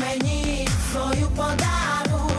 мені свою подаруй.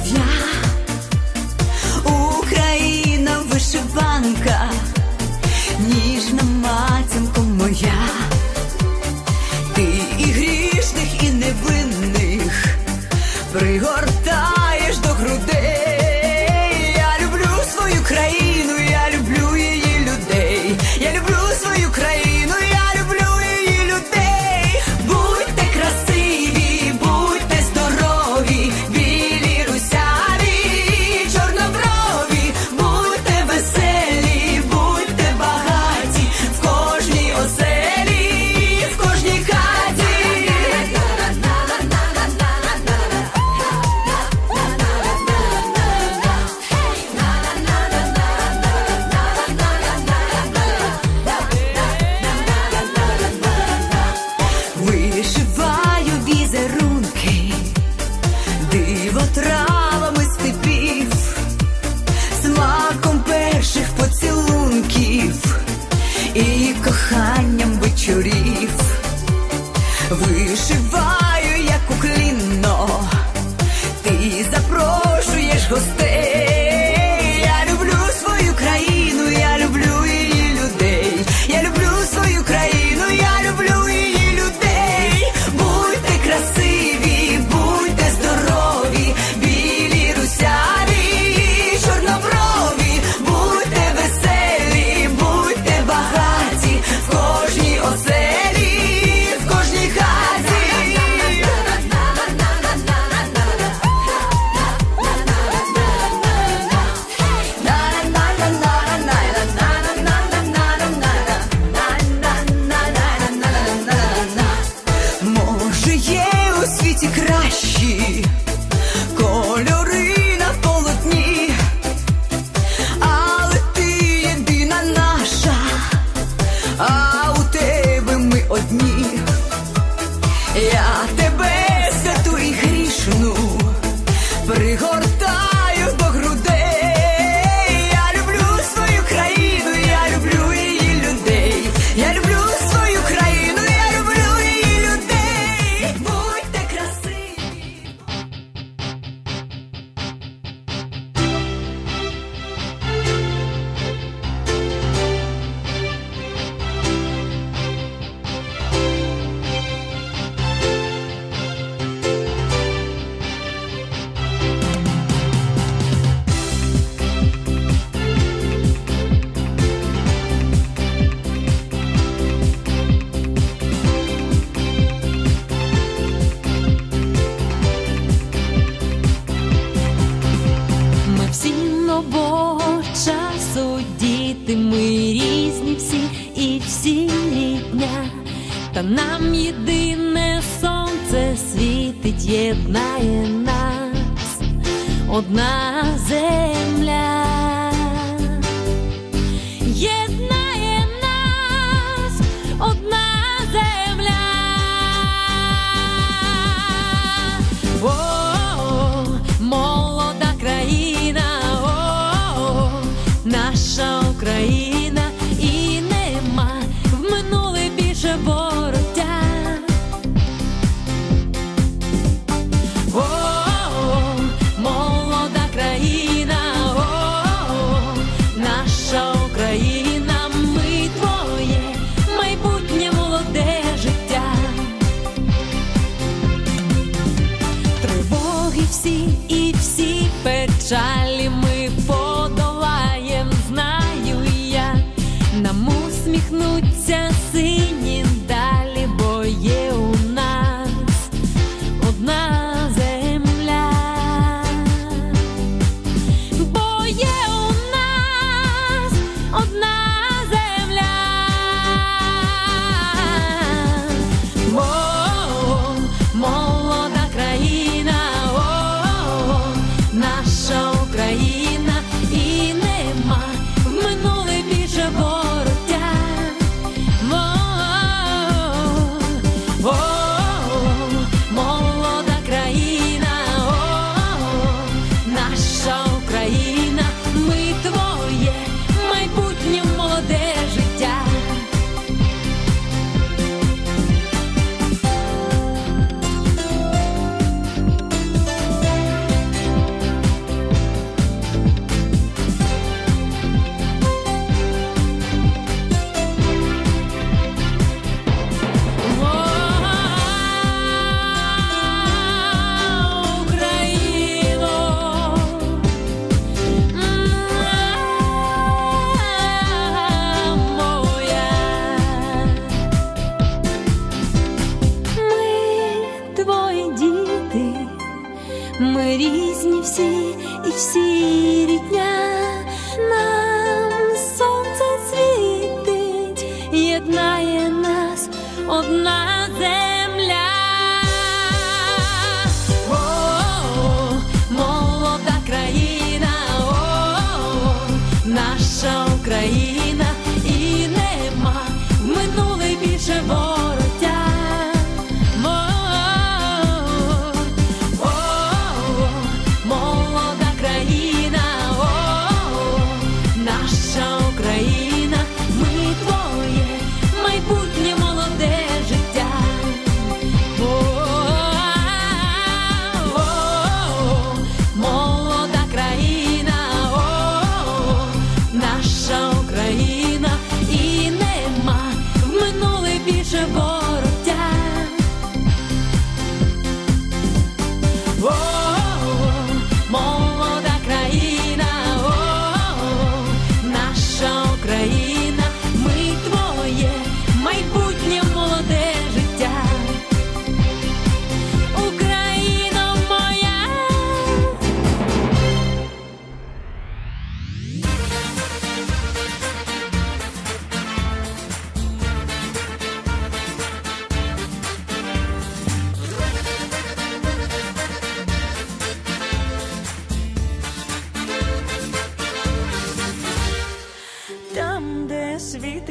家。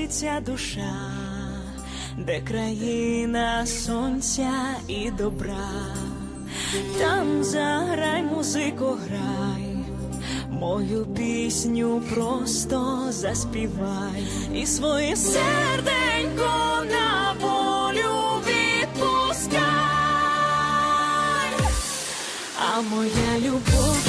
світиться душа, де країна сонця і добра, там заграй, музику, грай, мою пісню просто заспівай і своє серденько на волю відпускай, а моя любов.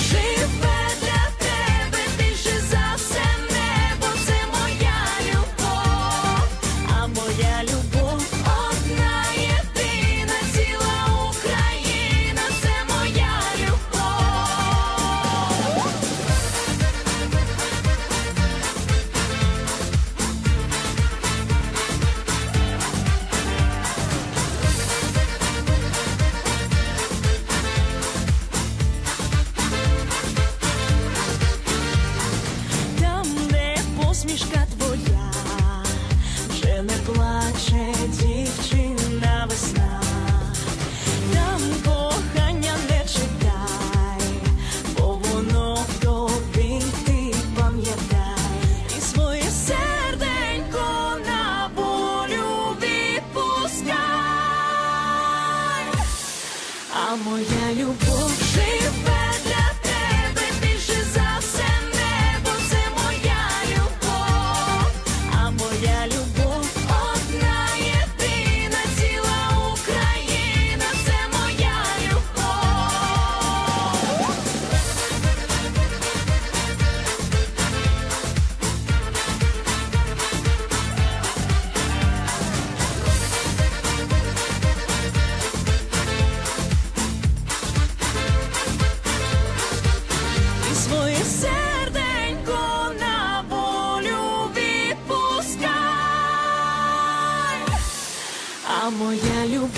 моя любов. Моя любов